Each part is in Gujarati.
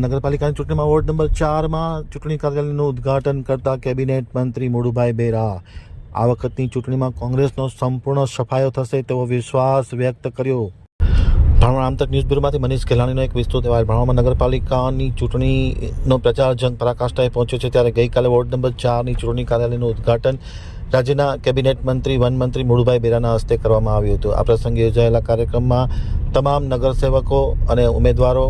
નગરપાલિકાની ચૂંટણીમાં વોર્ડ નંબર ચારમાં ચૂંટણી કાર્યાલયનું ઉદ્ઘાટન કરતા કેબિનેટ મંત્રી મોડુભાઈ બેરા. આ વખતની ચૂંટણીમાં કોંગ્રેસનો સંપૂર્ણ સફાયો થશે તેવો વિશ્વાસ વ્યક્ત કર્યો. ભણવા આમતક ન્યૂઝ બ્યુરોમાંથી મનીષ ખેલાણીનો એક વિસ્તૃત અહેવાલ. ભણવામાં નગરપાલિકાની ચૂંટણીનો પ્રચાર જંગ પરાકાષ્ઠાએ પહોંચ્યો છે ત્યારે ગઈકાલે વોર્ડ નંબર ચારની ચૂંટણી કાર્યાલયનું ઉદ્ઘાટન રાજ્યના કેબિનેટ મંત્રી, વન મંત્રી મુળુભાઈ બેરાના હસ્તે કરવામાં આવ્યું હતું. આ પ્રસંગે યોજાયેલા કાર્યક્રમમાં તમામ નગરસેવકો અને ઉમેદવારો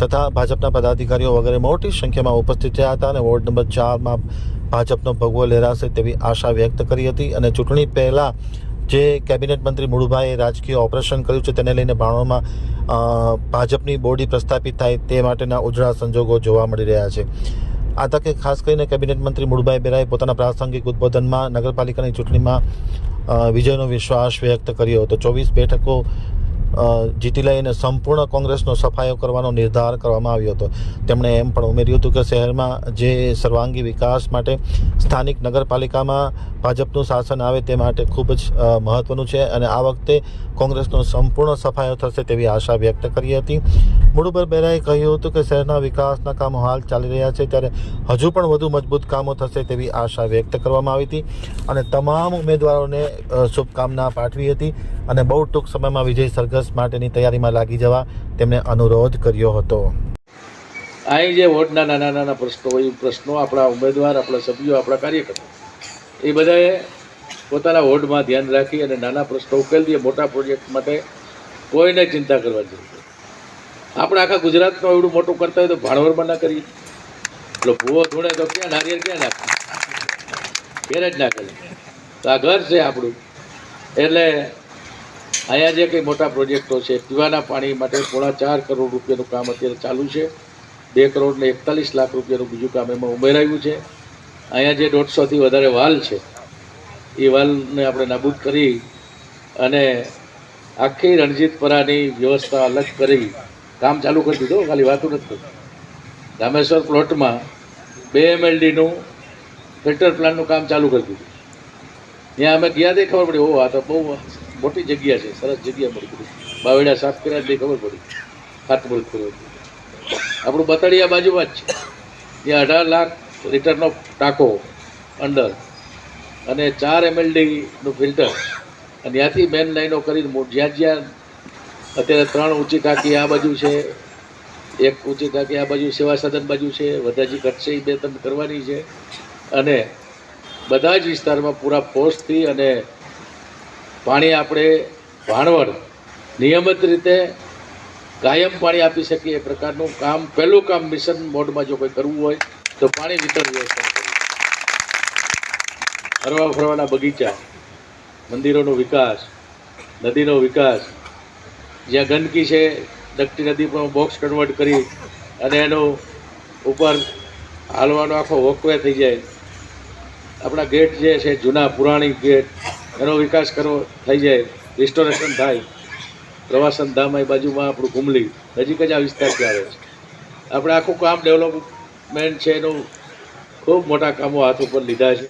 તથા ભાજપના પદાધિકારીઓ વગેરે મોટી સંખ્યામાં ઉપસ્થિત થયા હતા અને વોર્ડ નંબર ચારમાં ભાજપનો ભગવો લહેરાશે તેવી આશા વ્યક્ત કરી હતી અને ચૂંટણી પહેલાં જે કેબિનેટ મંત્રી મુળુભાઈએ રાજકીય ઓપરેશન કર્યું છે તેને લઈને ભાણોમાં ભાજપની બોડી પ્રસ્થાપિત થાય તે માટેના ઉજળા સંજોગો જોવા મળી રહ્યા છે. આ તકે ખાસ કરીને કેબિનેટ મંત્રી મુળભાઈ બેરાએ પોતાના પ્રાસંગિક ઉદ્બોધનમાં નગરપાલિકાની ચૂંટણીમાં વિજયનો વિશ્વાસ વ્યક્ત કર્યો હતો. ચોવીસ બેઠકો જીતી લઈને સંપૂર્ણ કોંગ્રેસનો સફાયો કરવાનો નિર્ધાર કરવામાં આવ્યો હતો. તેમણે એમ પણ ઉમેર્યું હતું કે શહેરમાં જે સર્વાંગી વિકાસ માટે સ્થાનિક નગરપાલિકામાં ભાજપનું શાસન આવે તે માટે ખૂબ જ મહત્ત્વનું છે અને આ વખતે કોંગ્રેસનો સંપૂર્ણ સફાયો થશે તેવી આશા વ્યક્ત કરી હતી. મુળુબર બેરાએ કહ્યું હતું કે શહેરના વિકાસના કામો હાલ ચાલી રહ્યા છે ત્યારે હજુ પણ વધુ મજબૂત કામો થશે તેવી આશા વ્યક્ત કરવામાં આવી હતી અને તમામ ઉમેદવારોને શુભકામના પાઠવી હતી અને બહુ ટૂંક સમયમાં વિજય સરઘસ માટેની તૈયારીમાં લાગી જવા તેમણે અનુરોધ કર્યો હતો. અહીં જે વોટના નાના નાના પ્રશ્નો હોય પ્રશ્નો આપણા ઉમેદવાર, આપણા સભ્યો, આપણા કાર્યકર્તા એ બધાએ પોતાના વોર્ડમાં ધ્યાન રાખી અને નાના પ્રશ્નો ઉકેલ દઈએ મોટા પ્રોજેક્ટ માટે કોઈને ચિંતા કરવા જોઈએ આપણે આખા ગુજરાતમાં એવડું મોટું કરતા હોય તો ભાણવરમાં ના કરીએ. એટલે ભૂવો ધૂણે તો ક્યાં નારિયેળ ક્યાં નાખે? ઘેર જ નાખે તો આ ઘર છે આપણું. એટલે અહીંયા જે કંઈ મોટા પ્રોજેક્ટો છે, પીવાના પાણી માટે પોણા ચાર કરોડ રૂપિયાનું કામ અત્યારે ચાલુ છે. બે કરોડને એકતાલીસ લાખ રૂપિયાનું બીજું કામ એમાં ઉમેરાયું છે. અહીંયા જે દોઢસોથી વધારે વાલ છે, એ વાલને આપણે નાબૂદ કરી અને આખી રણજીતપરાની વ્યવસ્થા અલગ કરી કામ ચાલુ કરી દીધું. ખાલી વાતું નથી કરતું રામેશ્વર પ્લોટમાં બે એમએલડીનું ફિલ્ટર પ્લાન્ટનું કામ ચાલુ કરી દીધું. ત્યાં અમે ગયા તે ખબર પડી ઓ આ તો બહુ મોટી જગ્યા છે, સરસ જગ્યા મળી ગઈ. બાવડા સાફ કર્યા તે ખબર પડી. ખાતમુહૂર્ત કર્યું આપણું બતડિયા બાજુમાં જ છે. ત્યાં અઢાર લાખ લીટરનો ટાંકો અંદર અને ચાર એમએલડીનું ફિલ્ટર. અને ત્યાંથી મેન લાઈનો કરીને જ્યાં જ્યાં અત્યારે ત્રણ ઊંચી ટાંકી આ બાજુ છે, એક ઊંચી ટાંકી આ બાજુ સેવા સદન બાજુ છે, વધાજી ઘટશે એ બે તમને કરવાની છે. અને બધા જ વિસ્તારમાં પૂરા ફોર્સથી અને પાણી આપણે ભાણવડ નિયમિત રીતે કાયમ પાણી આપી શકીએ એ પ્રકારનું કામ, પહેલું કામ મિશન મોડમાં જો કોઈ કરવું હોય, તો પાણી વિતરણ વ્યવસ્થા ફરવા ફરવાના બગીચા, મંદિરોનો વિકાસ, નદીનો વિકાસ, જ્યાં ગંદકી છે દક્ષિણ નદી પણ બોક્સ કન્વર્ટ કરી અને એનો ઉપર હાલવાનો આખો વોકવે થઈ જાય. આપણા ગેટ જે છે, જૂના પુરાણી ગેટ એનો વિકાસ કરવો થઈ જાય રિસ્ટોરેશન થાય. પ્રવાસન ધામ એ બાજુમાં આપણું કુમલી નજીક જ આ વિસ્તારથી આવે છે. આપણે આખું કામ ડેવલપમેન્ટ છે એનું ખૂબ મોટા કામો હાથ ઉપર લીધા છે.